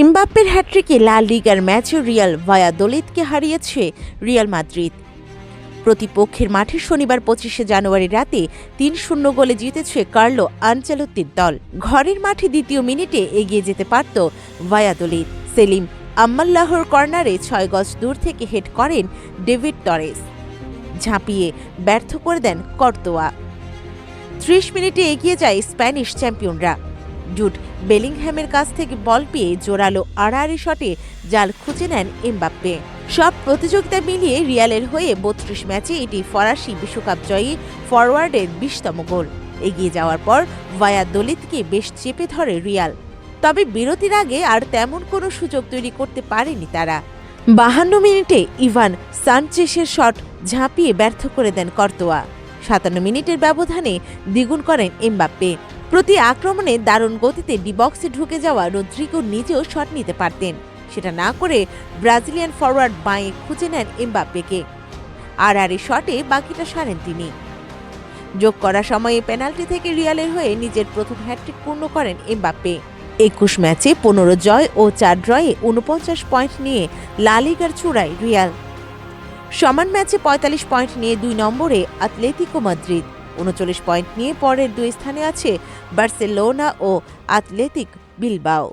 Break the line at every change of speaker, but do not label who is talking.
এমবাপ্পের হ্যাট্রিকে লা লিগার ম্যাচে রিয়াল ভায়াদোলিদকে হারিয়েছে রিয়াল মাদ্রিদ প্রতিপক্ষের মাঠে শনিবার পঁচিশে জানুয়ারি রাতে তিন শূন্য গোলে জিতেছে কার্লো আনচেলত্তির দল। ঘরের মাঠে দ্বিতীয় মিনিটে এগিয়ে যেতে পারত ভায়াদোলিদ সেলিম আম্মাল্লাহর কর্নারে ছয় গজ দূর থেকে হেড করেন ডেভিড টরেস। ঝাঁপিয়ে ব্যর্থ করে দেন কর্তোয়া। ত্রিশ মিনিটে এগিয়ে যায় স্প্যানিশ চ্যাম্পিয়নরা। জুট। বেলিংহ্যামের কাছ থেকে বল পেয়ে জোরালো আড়াআড়ি শটে জাল খুঁজে নেন এমবাপ্পে। সব প্রতিযোগিতা মিলিয়ে রিয়ালের হয়ে বত্রিশ ম্যাচে এটি ফরাসি বিশ্বকাপ জয়ী ফরওয়ার্ডের বিশতম গোল। এগিয়ে যাওয়ার পর ভায়া দলিতকে বেশ চেপে ধরে রিয়াল। তবে বিরতির আগে আর তেমন কোনো সুযোগ তৈরি করতে পারেনি তারা। বাহান্ন মিনিটে ইভান সানচেসের শট ঝাঁপিয়ে ব্যর্থ করে দেন কর্তোয়া। সাতান্ন মিনিটের ব্যবধানে দ্বিগুণ করেন এমবাপ্পে। প্রতি আক্রমণে দারুণ গতিতে ডিবক্সে ঢুকে যাওয়া রদ্রিগো নিজেও শট নিতে পারতেন। সেটা না করে ব্রাজিলিয়ান ফরওয়ার্ড বাঁয়ে খুঁজে নেন এমবাপ্পেকে। আর আর এই শটে বাকিটা সারেন তিনি। যোগ করা সময়ে পেনাল্টি থেকে রিয়ালের হয়ে নিজের প্রথম হ্যাট্রিক পূর্ণ করেন এমবাপ্পে। একুশ ম্যাচে পনেরো জয় ও চার ড্রয়ে উনপঞ্চাশ পয়েন্ট নিয়ে লালিগার চূড়ায় রিয়াল। সমান ম্যাচে পঁয়তাল্লিশ পয়েন্ট নিয়ে দুই নম্বরে আতলেতিকো মাদ্রিদ। উনচল্লিশ পয়েন্ট নিয়ে পরের দুই স্থানে আছে বার্সেলোনা ও আতলেতিক বিলবাও।